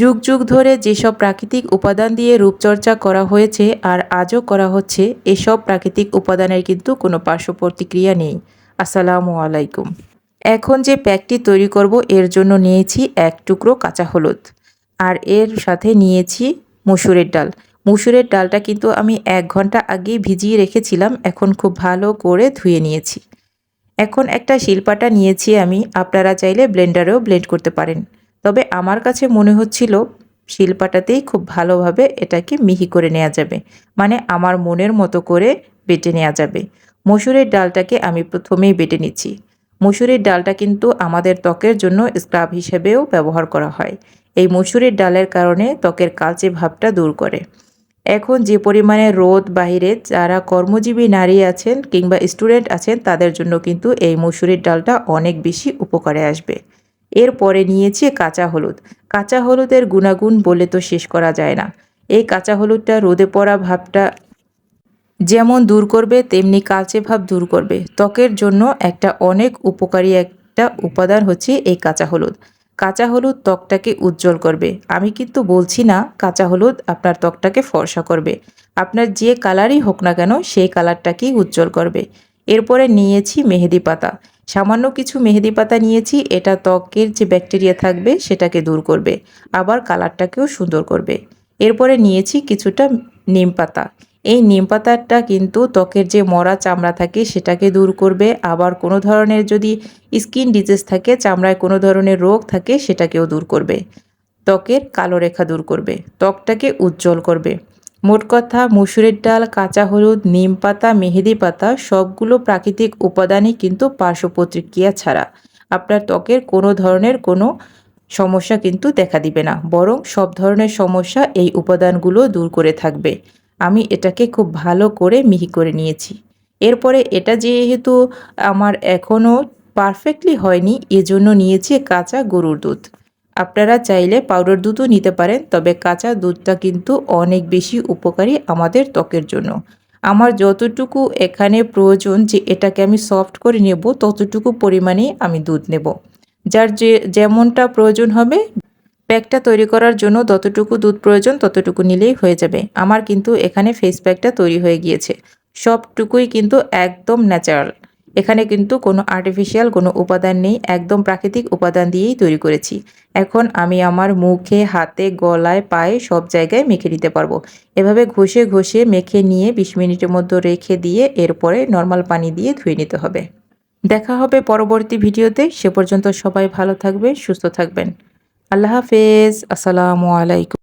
যুগ যুগ ধরে যেসব প্রাকৃতিক উপাদান দিয়ে রূপচর্চা করা হয়েছে আর আজও করা হচ্ছে, এসব প্রাকৃতিক উপাদানের কিন্তু কোনো পার্শ্ব প্রতিক্রিয়া নেই। আসসালামু আলাইকুম। এখন যে প্যাকটি তৈরি করব, এর জন্য নিয়েছি এক টুকরো কাঁচা হলুদ আর এর সাথে নিয়েছি মুসুরের ডাল। মুসুরের ডালটা কিন্তু আমি এক ঘণ্টা আগেই ভিজিয়ে রেখেছিলাম, এখন খুব ভালো করে ধুয়ে নিয়েছি। এখন একটা শিলপাটা নিয়েছি আমি, আপনারা চাইলে ব্লেন্ডারেও ব্লেন্ড করতে পারেন। তবে আমার কাছে মনে হচ্ছিল শিলপাটাতেই খুব ভালোভাবে এটাকে মিহি করে নেওয়া যাবে। মানে আমার মনের মতো করে বেটে নেওয়া যাবে। মসুরের ডালটাকে আমি প্রথমেই বেটে নিচ্ছি। মসুরের ডালটা কিন্তু আমাদের ত্বকের জন্য স্ক্রাব হিসেবেও ব্যবহার করা হয়। এই মসুরের ডালের কারণে ত্বকের কালচে ভাবটা দূর করে। এখন যে পরিমাণে রোদ বাহিরে যারা কর্মজীবী নারী আছেন কিংবা স্টুডেন্ট আছেন তাদের জন্য কিন্তু এই মসুরির ডালটা অনেক বেশি উপকারে আসবে। এরপরে নিয়েছি কাঁচা হলুদ। কাঁচা হলুদের গুণাগুণ বলে তো শেষ করা যায় না। এই কাঁচা হলুদটা রোদে পড়া ভাবটা যেমন দূর করবে, তেমনি কালচে ভাব দূর করবে। ত্বকের জন্য একটা অনেক উপকারী একটা উপাদান হচ্ছে এই কাঁচা হলুদ। কাঁচা হলুদ ত্বকটাকে উজ্জ্বল করবে। আমি কিন্তু বলছি না কাঁচা হলুদ আপনার ত্বকটাকে ফর্সা করবে। আপনার যে কালারই হোক না কেন, সেই কালারটাকেই উজ্জ্বল করবে। এরপরে নিয়েছি মেহেদি পাতা। সামান্য কিছু মেহেদি পাতা নিয়েছি, এটা ত্বকের যে ব্যাকটেরিয়া থাকবে সেটাকে দূর করবে, আবার কালারটাকেও সুন্দর করবে। এরপরে নিয়েছি কিছুটা নিম পাতা। এই নিম পাতাটা কিন্তু ত্বকের যে মরা চামড়া থাকে সেটাকে দূর করবে, আবার কোনো ধরনের যদি স্কিন ডিজিজ থাকে, চামড়ায় কোনো ধরনের রোগ থাকে সেটাকেও দূর করবে। ত্বকের কালো রেখা দূর করবে, ত্বকটাকে উজ্জ্বল করবে। মোট কথা মুসুরের ডাল, কাঁচা হলুদ, নিম পাতা, মেহেদি পাতা সবগুলো প্রাকৃতিক উপাদানই কিন্তু পার্শ্ব প্রতিক্রিয়া ছাড়া। আপনার ত্বকের কোনো ধরনের কোনো সমস্যা কিন্তু দেখা দিবে না, বরং সব ধরনের সমস্যা এই উপাদানগুলো দূর করে থাকবে। আমি এটাকে খুব ভালো করে মিহি করে নিয়েছি। এরপরে এটা যেহেতু আমার এখনও পারফেক্টলি হয়নি, এজন্য নিয়েছি কাঁচা গরুর দুধ। আপনারা চাইলে পাউডার দুধও নিতে পারেন, তবে কাঁচা দুধটা কিন্তু অনেক বেশি উপকারী আমাদের ত্বকের জন্য। আমার যতটুকু এখানে প্রয়োজন যে এটাকে আমি সফট করে নেব, ততটুকু পরিমাণে আমি দুধ নেব। যার যে যেমনটা প্রয়োজন হবে, প্যাকটা তৈরি করার জন্য যতটুকু দুধ প্রয়োজন ততটুকু নিলেই হয়ে যাবে। আমার কিন্তু এখানে ফেস প্যাকটা তৈরি হয়ে গিয়েছে। সবটুকুই কিন্তু একদম ন্যাচারাল এখানে কিন্তু কোনো আর্টিফিশিয়াল কোনো উপাদান নেই, একদম প্রাকৃতিক উপাদান দিয়েই তৈরি করেছি। এখন আমি আমার মুখে, হাতে, গলায়, পায়ে সব জায়গায় মেখে নিতে পারব। এভাবে ঘষে ঘষে মেখে নিয়ে বিশ মিনিটের মধ্যে রেখে দিয়ে এরপরে নর্মাল পানি দিয়ে ধুয়ে নিতে হবে। দেখা হবে পরবর্তী ভিডিওতে। সে পর্যন্ত সবাই ভালো থাকবে সুস্থ থাকবেন। আল্লাহ হাফেজ। আসসালামু আলাইকুম।